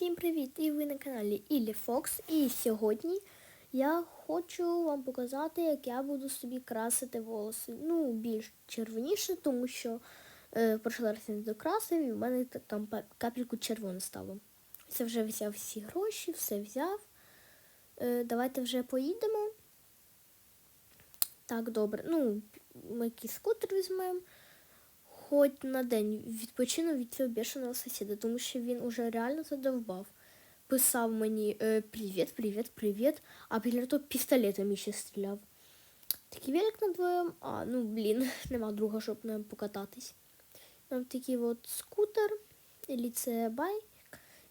Всім привіт! І ви на каналі Іллі Фокс. І сьогодні я хочу вам показати, як я буду собі красити волоси. Ну, більш червоніше, тому що е, прошлий раз не докрасив і в мене там капельку червоне стало. Я вже взяв всі гроші, все взяв. Е, давайте вже поїдемо. Так, добре. Ну, ми якийсь скутер візьмемо. Хоч на день відпочину від цього бешеного сусіда, тому що він уже реально задовбав. Писав мені е, привіт, привіт, привіт, а після того пістолетом ще стріляв. Такий велик над двоєм, а ну блін, нема друга, щоб ним покататись. Нам такий от скутер, це байк,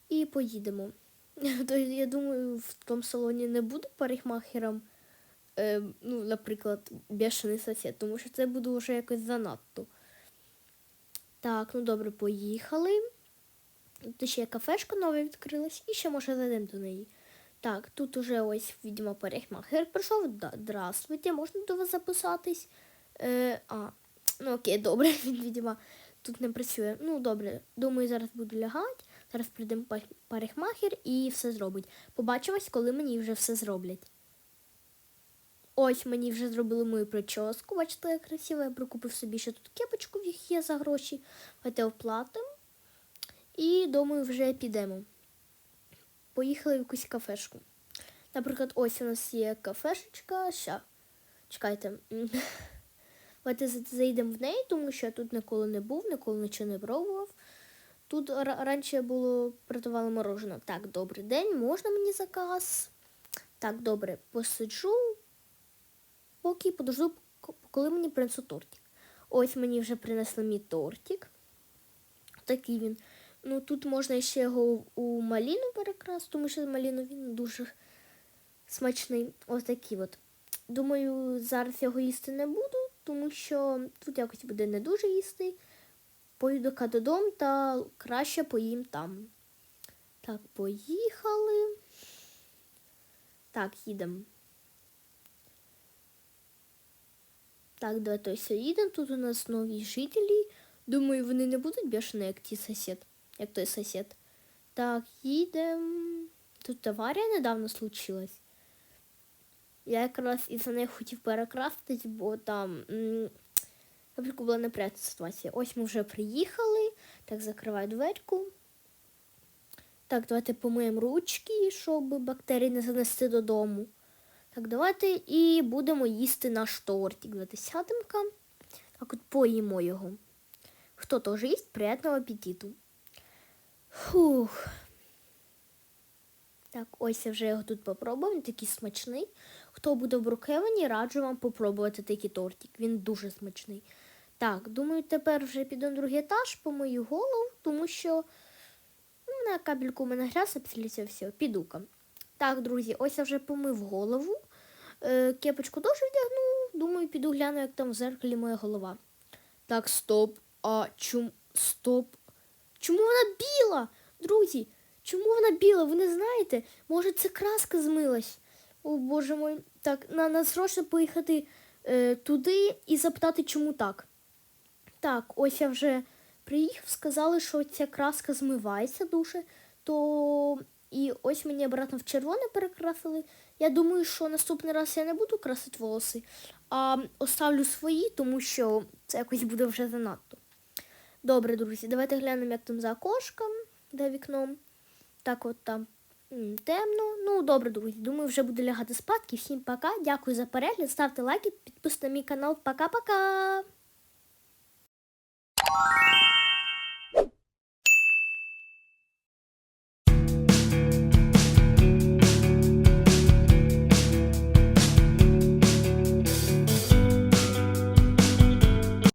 і поїдемо. То я думаю, в тому салоні не буде парикмахером, е, ну, наприклад, бешений сусід, тому що це буде вже якось занадто. Так, ну добре, поїхали. Тут ще кафешка нова відкрилась і ще може зайдемо до неї. Так, тут уже ось, відомо, парикмахер прийшов. Здравствуйте, можна до вас записатись? Е, а, ну окей, добре, він, відомо, тут не працює. Ну, добре, думаю, зараз буду лягати. Зараз прийде па- парикмахер і все зробить. Побачимось, коли мені вже все зроблять. Ось мені вже зробили мою прическу. Бачите, як красиво. Я прикупив собі ще тут кепочку, в їх є за гроші. Давайте оплатимо. І думаю, вже підемо. Поїхали в якусь кафешку. Наприклад, ось у нас є кафешечка. Ща. Чекайте. Давайте за- зайдемо в неї, тому що я тут ніколи не був, ніколи нічого не пробував. Тут раніше було продавали мороженое. Так, добрий день, можна мені заказ? Так, добре, посиджу, поки подожду, коли мені принесуть тортик. Ось мені вже принесли мій тортик. Такий він. Ну тут можна ще його у маліну перекрасти, тому що маліну він дуже смачний. Ось такий от. Думаю, зараз його їсти не буду, тому що тут якось буде не дуже їсти. Поїду ка додому та краще поїм там. Так, поїхали. Так, їдемо. Так, давайте ось їдемо. Тут у нас нові жителі. Думаю, вони не будуть бешені, як ті сусід, як той сусід. Так, їдемо. Тут аварія недавно случилась. Я якраз із-за неї хотів перекрастись, бо там, наприклад, була неприятна ситуація. Ось ми вже приїхали. Так, закриваю дверку. Так, давайте помиємо ручки, щоб бактерії не занести додому. Так, давайте і будемо їсти наш тортик. Давайте сядемо-ка. Так от поїмо його. Хто теж їсть, приятного апетиту. Фух. Так, ось я вже його тут попробував, він такий смачний. Хто буде в Брукевені, раджу вам попробувати такий тортик. Він дуже смачний. Так, думаю, тепер вже піду на другий етаж по мою голову, тому що ну, на капельку у мене грязь, цього всього піду-ка. Так, друзі, ось я вже помив голову. Е, кепочку теж вдягну. Думаю, піду гляну, як там в зеркалі моя голова. Так, стоп. А чому стоп? Чому вона біла? Друзі, чому вона біла? Ви не знаєте? Може, це краска змилась? О боже мой. Так, на срочно поїхати е, туди і запитати, чому так. Так, ось я вже приїхав, сказали, що ця краска змивається дуже, то і ось мені обратно в червоне перекрасили. Я думаю, що наступний раз я не буду красити волоси, а оставлю свої, тому що це якось буде вже занадто. Добре, друзі, давайте глянемо, як там за окошком, де вікном. Так от там темно. Ну, добре, друзі, думаю, вже буду лягати спадки. Всім пока. Дякую за перегляд. Ставте лайки, підписуйтесь на мій канал. Пока-пока.